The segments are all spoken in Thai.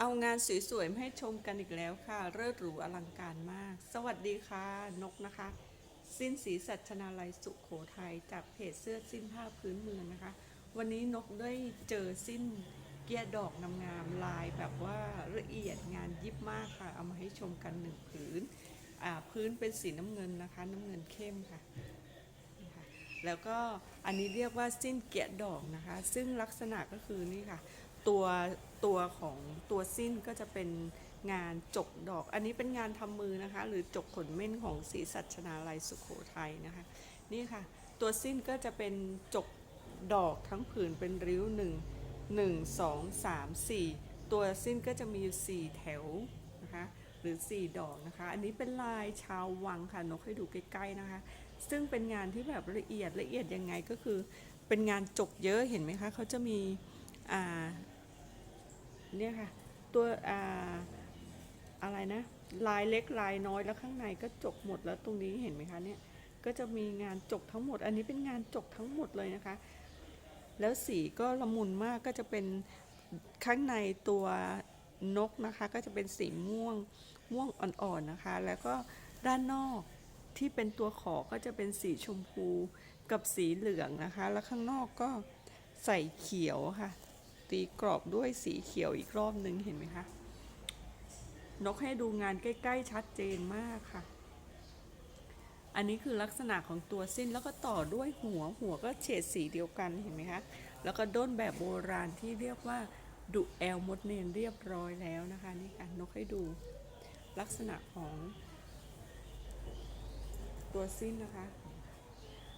เอางานสวยๆมาให้ชมกันอีกแล้วค่ะเลิศหรูอลังการมาก สวัสดีค่ะ นกนะคะ สิ้นสีสัชนาลัยสุขโขทัยจากเพจเสื้อสิ้นผ้าพื้นเมืองนะคะ วันนี้นกได้เจอสิ้นเกียร์ดอกนำงามลายแบบว่าละเอียดงานยิบมากค่ะ เอามาให้ชมกันหนึ่งผืนพื้นเป็นสีน้ำเงินนะคะ น้ำเงินเข้มค่ะแล้วก็อันนี้เรียกว่าสิ้นเกียะดอกนะคะ ซึ่งลักษณะก็คือนี่ค่ะ ตัวตัวของตัวสิ้นก็จะเป็นงานจกดอก อันนี้เป็นงานทำมือนะคะ หรือจกขนเม่นของศรีสัชนาลัยสุขโขทัยนะคะ นี่ค่ะ ตัวสิ้นก็จะเป็นจกดอกทั้งผืนเป็นริ้วหนึ่งหนึ่งสองสามสี่ตัวสิ้นก็จะมีอยู่สี่แถวนะคะหรือ 4 ดอกนะคะ อันนี้เป็นลายชาววังค่ะนกให้ดูใกล้ๆนะคะ ซึ่งเป็นงานที่แบบละเอียดละเอียดยังไงก็คือ เป็นงานจกเยอะเห็นไหมคะเขาจะมี อ่าเนี่ยค่ะ ตัวอ่าอะไรนะ ลายเล็กลายน้อยแล้วข้างในก็จกหมดแล้วตรงนี้เห็นไหมคะเนี่ยก็จะมีงานจกทั้งหมด อันนี้เป็นงานจกทั้งหมดเลยนะคะ แล้วสีก็ละมุนมากก็จะเป็นข้างในตัวนกนะคะ ก็จะเป็นสีม่วงม่วงอ่อนๆนะคะ แล้วก็ด้านนอกที่เป็นตัวขอก็จะเป็นสีชมพูกับสีเหลืองนะคะ แล้วข้างนอกก็ใส่เขียวค่ะ ตีกรอบด้วยสีเขียวอีกรอบหนึ่งเห็นไหมคะ นกให้ดูงานใกล้ ๆ ชัดเจนมากค่ะ อันนี้คือลักษณะของตัวสิ้นแล้วก็ต่อด้วยหัวหัวก็เฉดสีเดียวกันเห็นไหมคะ แล้วก็ด้นแบบโบราณที่เรียกว่าดุแอลมดเนนเรียบร้อยแล้วนะคะนี่ค่ะนกให้ดูลักษณะของตัวสิ้นนะคะ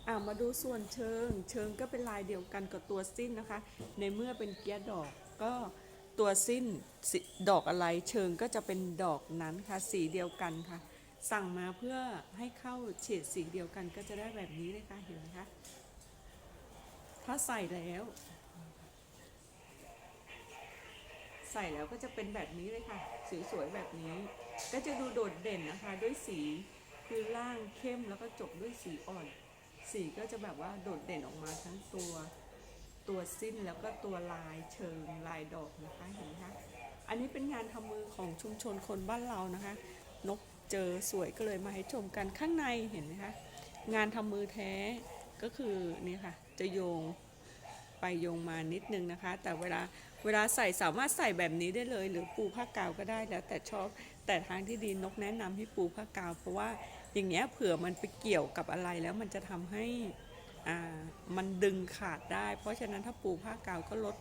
อ่ามาดูส่วนเชิง เชิงก็เป็นลายเดียวกันกับตัวสิ้นนะคะ ในเมื่อเป็นเกียร์ดอกก็ตัวสิ้นดอกอะไรเชิงก็จะเป็นดอกนั้นค่ะ สีเดียวกันค่ะ สั่งมาเพื่อให้เข้าเฉดสีเดียวกันก็จะได้แบบนี้เลยค่ะเห็นไหมคะถ้าใส่แล้ว ใส่แล้วก็จะเป็นแบบนี้เลยค่ะสวยๆแบบนี้ ก็จะดูโดดเด่นนะคะ ด้วยสีคือล่างเข้มแล้วก็จบด้วยสีอ่อน สีก็จะแบบว่าโดดเด่นออกมาทั้งตัวตัวสิ้นแล้วก็ตัวลายเชิงลายดอกนะคะเห็นไหมคะอันนี้เป็นงานทำมือของชุมชนคนบ้านเรานะคะ นกเจอสวยก็เลยมาให้ชมกันข้างในเห็นไหมคะงานทำมือแท้ก็คือนี่ค่ะจะโยงไปโยงมานิดนึงนะคะ แต่เวลาเวลาใส่สามารถใส่แบบนี้ได้เลย หรือปูผ้ากาวก็ได้แล้วแต่ชอบแต่ทางที่ดีนกแนะนำให้ปูผ้ากาว เพราะว่า อย่างเงี้ยเผื่อมันไปเกี่ยวกับอะไรแล้วมันจะทำให้อ่ามันดึงขาดได้ เพราะฉะนั้นถ้าปูผ้ากาวก็ลด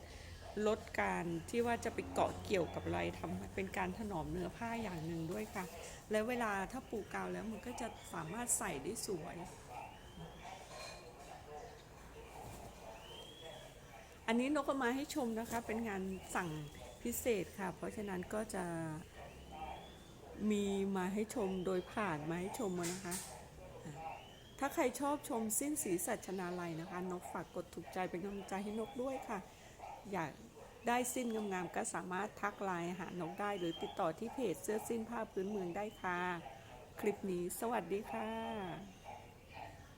ลดการที่ว่าจะไปเกาะเกี่ยวกับอะไรทำให้เป็นการถนอมเนื้อผ้าอย่างหนึ่งด้วยค่ะ แล้วเวลาถ้าปูกาวแล้วมันก็จะสามารถใส่ได้สวย อันนี้นกก็มาให้ชมนะคะเป็นงานสั่งพิเศษค่ะ เพราะฉะนั้นก็จะ มีมาให้ชมโดยผ่านมาให้ชมนะคะ ถ้าใครชอบชมสิ้นสีสัชนาลัยนะคะ นกฝากกดถูกใจเป็นกำลังใจให้นกด้วยค่ะ อยากได้สิ้นงามๆก็สามารถทักไลน์หานกได้หรือติดต่อที่เพจเสื้อสิ้นผ้าพื้นเมืองได้ค่ะ คลิปนี้สวัสดีค่ะ